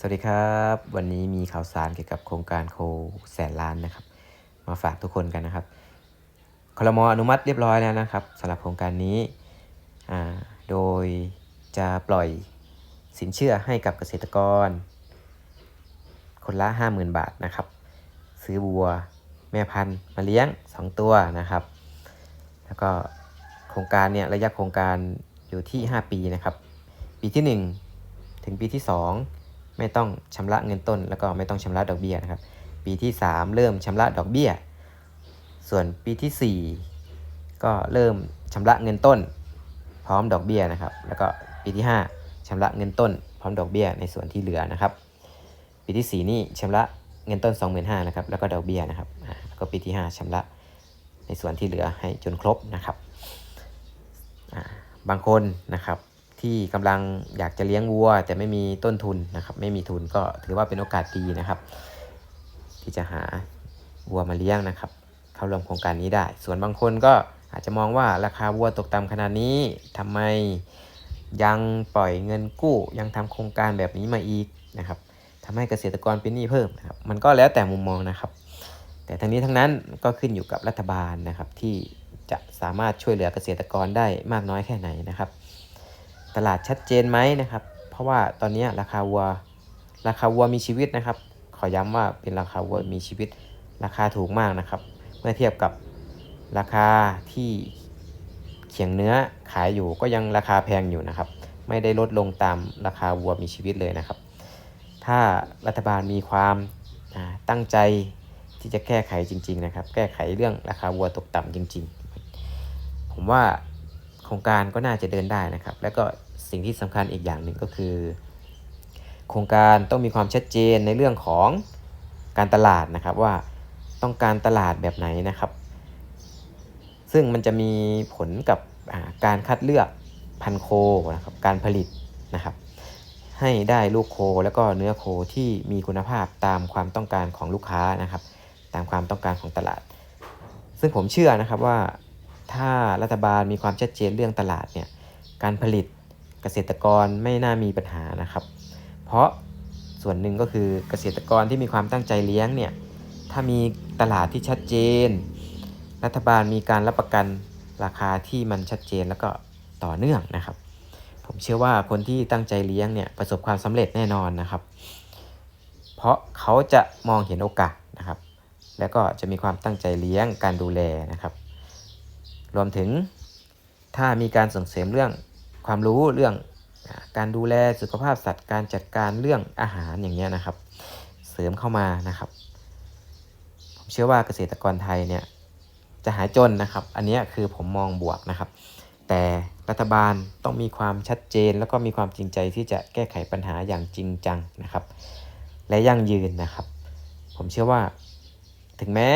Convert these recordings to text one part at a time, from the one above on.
สวัสดีครับ วันนี้มีข่าวสารเกี่ยวกับโครงการโคแสนล้านนะครับ มาฝากทุกคนกันนะครับคลมอนุมัติเรียบร้อยแล้วนะครับสำหรับโครงการนี้ โดยจะปล่อยสินเชื่อให้กับเกษตรกร คนละ 50,000 บาทนะครับ ซื้อวัวแม่พันธุ์มาเลี้ยง 2 ตัวนะครับ แล้วก็โครงการเนี่ยระยะโครงการอยู่ที่ 5 ปีนะครับ ปีที่ 1 ถึงปีที่ 2 ไม่ต้องชำระเงินต้น แล้วก็ไม่ต้องชำระดอกเบี้ยนะครับ ปีที่ 3 เริ่มชำระดอกเบี้ย ส่วนปีที่ 4 ก็เริ่มชำระเงินต้น พร้อมดอกเบี้ยนะครับ แล้วก็ปีที่ 5ชำระเงินต้น พร้อมดอกเบี้ยในส่วนที่เหลือนะครับ ปีที่ 4 นี่ชำระเงินต้น 25,000นะครับ แล้วก็ดอกเบี้ยนะครับแล้วก็ปีที่ 5ชำระในส่วนที่เหลือให้จนครบนะครับ บางคนนะครับ ที่กำลังอยากจะเลี้ยงวัว แต่ไม่มีต้นทุนนะครับ ไม่มีทุนก็ถือว่าเป็นโอกาสดีนะครับ ที่จะหาวัวมาเลี้ยงนะครับ เข้าร่วมโครงการนี้ได้ ส่วนบางคนก็อาจจะมองว่าราคาวัวตกต่ำขนาดนี้ทำไมยังปล่อยเงินกู้ยังทำโครงการแบบนี้มาอีกนะครับทำให้เกษตรกรเป็นหนี้เพิ่มนะครับ มันก็แล้วแต่มุมมองนะครับ แต่ทั้งนี้ทั้งนั้นก็ขึ้นอยู่กับรัฐบาลนะครับที่จะสามารถช่วยเหลือเกษตรกรได้มากน้อยแค่ไหนนะครับ ตลาดชัดเจนไหมนะครับ เพราะว่าตอนนี้ราคาวัวราคาวัวมีชีวิตนะครับ ขอย้ำว่าเป็นราคาวัวมีชีวิตราคาถูกมากนะครับ เมื่อเทียบกับราคาที่เขียงเนื้อขายอยู่ก็ยังราคาแพงอยู่นะครับ ไม่ได้ลดลงตามราคาวัวมีชีวิตเลยนะครับ ถ้ารัฐบาลมีความตั้งใจที่จะแก้ไขจริง ๆ นะครับ แก้ไขเรื่องราคาวัวตกต่ำจริง ๆ ผมว่า โครงการก็น่าจะเดินได้นะครับ แล้วก็สิ่งที่สำคัญอีกอย่างหนึ่งก็คือ โครงการต้องมีความชัดเจนในเรื่องของการตลาดนะครับว่าต้องการตลาดแบบไหนนะครับ ซึ่งมันจะมีผลกับการคัดเลือกพันโคนะครับการผลิตนะครับ ให้ได้ลูกโคแล้วก็เนื้อโคที่มีคุณภาพตามความต้องการของลูกค้านะครับ ตามความต้องการของตลาด ซึ่งผมเชื่อนะครับว่า ถ้ารัฐบาลมีความชัดเจนเรื่องตลาดเนี่ยการผลิตเกษตรกรไม่น่ามีปัญหานะครับ เพราะส่วนหนึ่งก็คือเกษตรกรที่มีความตั้งใจเลี้ยงเนี่ยถ้ามีตลาดที่ชัดเจน รัฐบาลมีการรับประกันราคาที่มันชัดเจนแล้วก็ต่อเนื่องนะครับ ผมเชื่อว่าคนที่ตั้งใจเลี้ยงเนี่ยประสบความสำเร็จแน่นอนนะครับ เพราะเขาจะมองเห็นโอกาสนะครับ แล้วก็จะมีความตั้งใจเลี้ยงการดูแลนะครับ รวมถึงถ้ามีการส่งเสริมเรื่องความรู้เรื่องการดูแลสุขภาพสัตว์การจัดการเรื่องอาหารอย่างเงี้ยนะครับ เสริมเข้ามานะครับ ผมเชื่อว่าเกษตรกรไทยเนี่ยจะหายจนนะครับ อันนี้คือผมมองบวกนะครับ แต่รัฐบาลต้องมีความชัดเจน แล้วก็มีความจริงใจที่จะแก้ไขปัญหาอย่างจริงจังนะครับ และยั่งยืนนะครับ ผมเชื่อว่าถึงแม้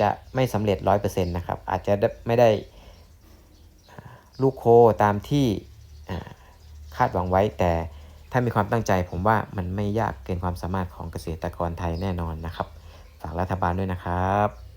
จะไม่สำเร็จร้อยเปอร์เซ็นต์นะครับ อาจจะไม่ได้ลูกโคตามที่คาดหวังไว้ แต่ถ้ามีความตั้งใจผมว่ามันไม่ยากเกินความสามารถของเกษตรกรไทยแน่นอนนะครับ ฝากรัฐบาลด้วยนะครับ